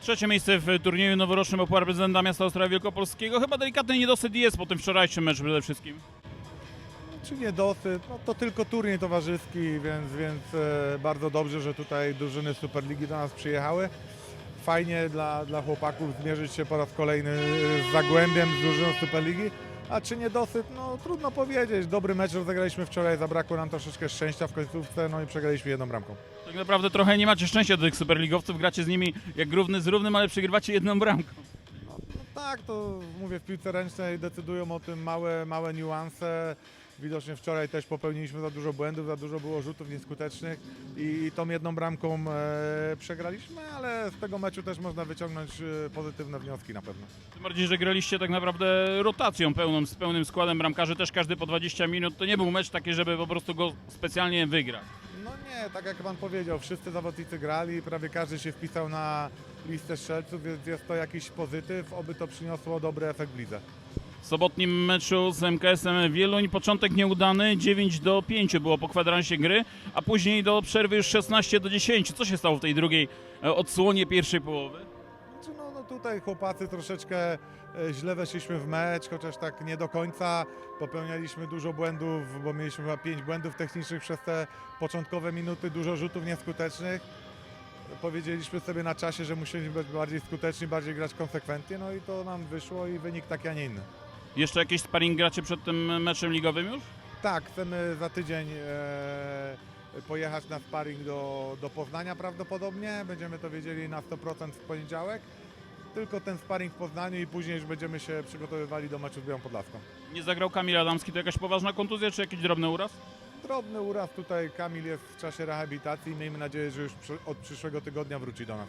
Trzecie miejsce w turnieju noworocznym Opłar prezydenta miasta Ostrowa Wielkopolskiego. Chyba delikatny niedosyt jest po tym wczorajszym meczu przede wszystkim. Czy niedosyt? No to tylko turniej towarzyski, więc, więc e, bardzo dobrze, że tutaj drużyny Superligi do nas przyjechały. Fajnie dla, dla chłopaków zmierzyć się po raz kolejny z Zagłębiem, z drużyną Superligi. A czy niedosyt? No trudno powiedzieć. Dobry mecz rozegraliśmy wczoraj, zabrakło nam troszeczkę szczęścia w końcówce, no i przegraliśmy jedną bramką. Tak naprawdę trochę nie macie szczęścia do tych superligowców, gracie z nimi jak równy z równym, ale przegrywacie jedną bramką. No tak, to mówię, w piłce ręcznej decydują o tym małe, małe niuanse. Widocznie wczoraj też popełniliśmy za dużo błędów, za dużo było rzutów nieskutecznych i, tą jedną bramką e, przegraliśmy, ale z tego meczu też można wyciągnąć e, pozytywne wnioski na pewno. Tym bardziej, że graliście tak naprawdę rotacją pełną, z pełnym składem bramkarzy, też każdy po 20 minut. To nie był mecz taki, żeby po prostu go specjalnie wygrać. No nie, tak jak pan powiedział, wszyscy zawodnicy grali, prawie każdy się wpisał na listę strzelców, więc jest to jakiś pozytyw, oby to przyniosło dobry efekt w lidze. W sobotnim meczu z MKS-em Wieluń początek nieudany, 9 do 5 było po kwadransie gry, a później do przerwy już 16 do 10. Co się stało w tej drugiej e, odsłonie pierwszej połowy? Znaczy, no, no tutaj chłopacy troszeczkę e, źle weszliśmy w mecz, chociaż tak nie do końca. Popełnialiśmy dużo błędów, bo mieliśmy chyba pięć błędów technicznych przez te początkowe minuty, dużo rzutów nieskutecznych. Powiedzieliśmy sobie na czasie, że musimy być bardziej skuteczni, bardziej grać konsekwentnie, no i to nam wyszło i wynik taki, a nie inny. Jeszcze jakiś sparring gracie przed tym meczem ligowym już? Tak, chcemy za tydzień e, pojechać na sparring do, do Poznania prawdopodobnie. Będziemy to wiedzieli na 100% w poniedziałek. Tylko ten sparring w Poznaniu i później już będziemy się przygotowywali do meczu z Białą Podlaską. Nie zagrał Kamil Adamski, to jakaś poważna kontuzja czy jakiś drobny uraz? Drobny uraz tutaj, Kamil jest w czasie rehabilitacji. Miejmy nadzieję, że już przy, od przyszłego tygodnia wróci do nas.